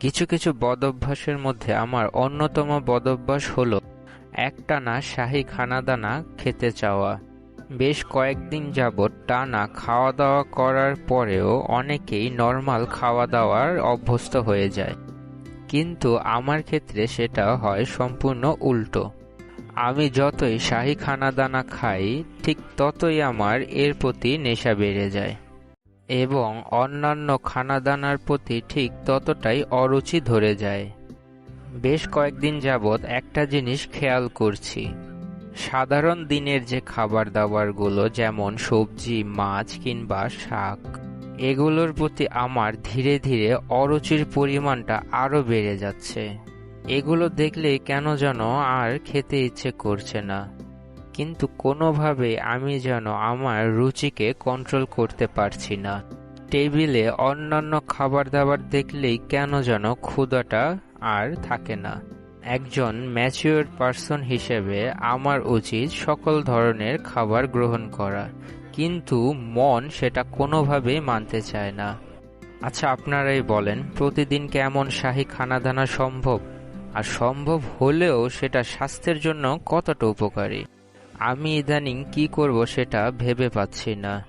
কিছু কিছু বদভ্যাসের মধ্যে আমার অন্যতম বদভ্যাস হলো একটানা শাহী খানাদানা খেতে চাওয়া। বেশ কয়েকদিন যাবৎ টানা খাওয়া দাওয়া করার পরেও অনেকেই নর্মাল খাওয়া দাওয়ার অভ্যস্ত হয়ে যায়। কিন্তু আমার ক্ষেত্রে সেটা হয় সম্পূর্ণ উল্টো। আমি যতই শাহী খানাদানা খাই, ঠিক ততই আমার এর প্রতি নেশা বেড়ে যায়। এবং অন্যান্য খানাদানার প্রতি ঠিক ততটাই অরুচি ধরে যায়। বেশ কয়েকদিন যাবৎ একটা জিনিস খেয়াল করছি। সাধারণ দিনের যে খাবার দাবারগুলো যেমন সবজি, মাছ কিংবা শাক, এগুলোর প্রতি আমার ধীরে ধীরে অরুচির পরিমাণটা আরও বেড়ে যাচ্ছে। এগুলো দেখলেই কেন যেন আর খেতে ইচ্ছে করছে না। কিন্তু কোনোভাবে আমি যেন আমার রুচিকে কন্ট্রোল করতে পারছি না। টেবিলে অন্যান্য খাবার দাবার দেখলেই কেন যেন ক্ষুদাটা আর থাকে না। একজন ম্যাচিওর পার্সন হিসেবে আমার উচিত সকল ধরনের খাবার গ্রহণ করা, কিন্তু মন সেটা কোনোভাবেই মানতে চায় না। আচ্ছা আপনারাই বলেন, প্রতিদিন কেমন শাহী খানাদানা সম্ভব? আর সম্ভব হলেও সেটা স্বাস্থ্যের জন্য কতটা উপকারী? আমি ইদানিং কি করব সেটা ভেবে পাচ্ছি না।